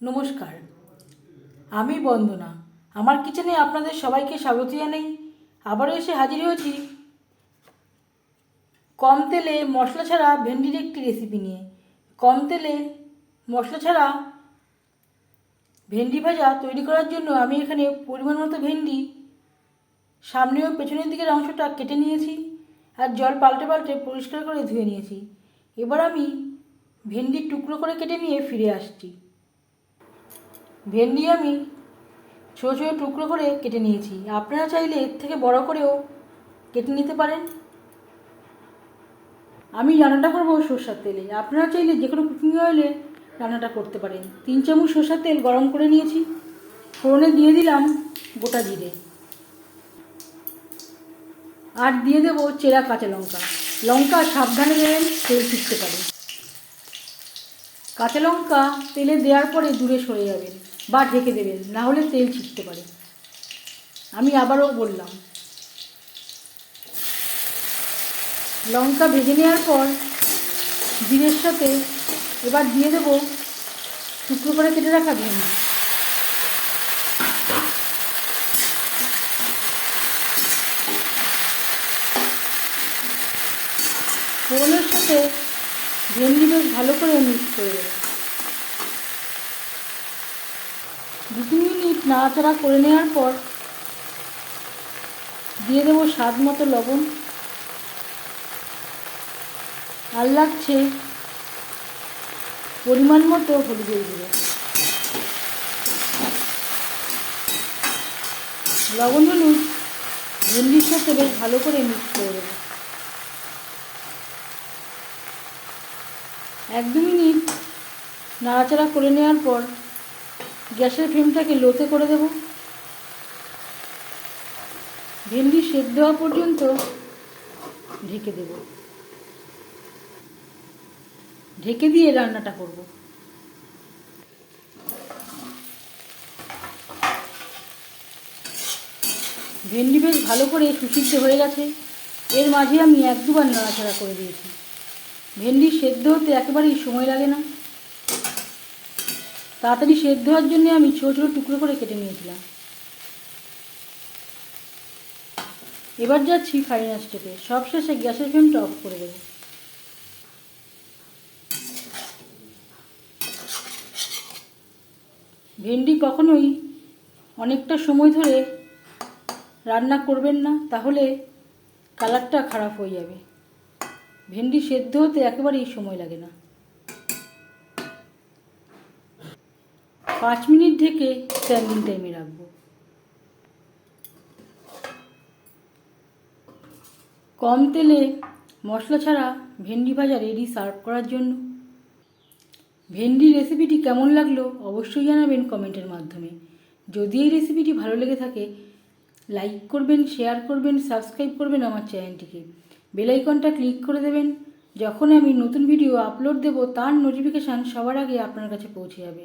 নমস্কার। আমি বন্দনা। আমার কিচেনে আপনাদের সবাইকে স্বাগত জানাই। আবারও এসে হাজির হয়েছি কম তেলে মশলা ছাড়া ভেন্ডির একটি রেসিপি নিয়ে। কম তেলে মশলা ছাড়া ভেন্ডি ভাজা তৈরি করার জন্য আমি এখানে পরিমাণ মতো ভেন্ডি সামনে ও পেছনের দিকের অংশটা কেটে নিয়েছি আর জল পাল্টে পাল্টে পরিষ্কার করে ধুয়ে নিয়েছি। এবার আমি ভেন্ডির টুকরো করে কেটে নিয়ে ফিরে আসছি। ভেন্ডি আমি ছোটো ছোটো টুকরো করে কেটে নিয়েছি। আপনারা চাইলে এর থেকে বড় করেও কেটে নিতে পারেন। আমি রান্নাটা করব সর্ষার তেলে। আপনারা চাইলে যে কোনো কুকিং অয়েলে রান্নাটা করতে পারেন। তিন চামচ সর্ষার তেল গরম করে নিয়েছি। ফোড়নে দিয়ে দিলাম গোটা জিরে। আর দিয়ে দেবো চেরা কাঁচা লঙ্কা। লঙ্কা সাবধানে দেবেন তেল ছিটতে পারে। কাঁচা লঙ্কা তেলে দেওয়ার পরে দূরে সরে যাবেন। বা ঢেকে দেবেন না হলে তেল ছিটতে পারে আমি আবারও বললাম, লঙ্কা ভেজে নেওয়ার পর জিরের সাথে এবার দিয়ে দেবো টুকরো করে কেটে রাখা ভেন্ডি। ফোড়নের সাথে ভেন্ডি বেশ ভালো করে মিক্স করে দেবো দু তিন মিনিট নাড়াচাড়া করে নেওয়ার পর দিয়ে দেবো স্বাদ মতো লবণ। আর লাগছে পরিমাণ মতো হলুদের গুঁড়ো। লবণ হলুদ ভেন্ডির সাথে বেশ ভালো করে মিক্স করে দেবো। এক দু মিনিট নাড়াচাড়া করে নেওয়ার পর গ্যাসের ফ্লেমটাকে লোতে করে দেব। ভেন্ডি সেদ্ধ হওয়া পর্যন্ত ঢেকে দেব। ঢেকে দিয়ে রান্নাটা করব। ভেন্ডি বেশ ভালো করে সুসিদ্ধ হয়ে গেছে। এর মাঝে আমি এক দুবার নাড়াচাড়া করে দিয়েছি। ভেন্ডি সেদ্ধ হতে একেবারেই সময় লাগে না। তাড়াতাড়ি সেদ্ধ হওয়ার জন্য আমি ছোটো ছোটো টুকরো করে কেটে নিয়েছিলাম। এবার যাচ্ছি ফাইনাল স্টেপে সবশেষে গ্যাসের ফ্লেমটা অফ করে দেবো। ভেন্ডি কখনোই অনেকটা সময় ধরে রান্না করবেন না, তাহলে কালারটা খারাপ হয়ে যাবে। ভেন্ডি সেদ্ধ হতে একেবারেই সময় লাগে না। পাঁচ মিনিট ঢেকে স্ট্যান্ডিং টাইমে রাখব। কম তেলে মশলা ছাড়া ভেন্ডি ভাজা রেডি সার্ভ করার জন্য। ভেন্ডি রেসিপিটি কেমন লাগল অবশ্যই জানাবেন কমেন্টের মাধ্যমে। যদি এই রেসিপিটি ভালো লেগে থাকে লাইক করবেন শেয়ার করবেন সাবস্ক্রাইব করবেন আমার চ্যানেলটিকে বেলাইকনটা ক্লিক করে দেবেন। যখন আমি নতুন ভিডিও আপলোড দেব, তার নোটিফিকেশান সবার আগে আপনার কাছে পৌঁছে যাবে।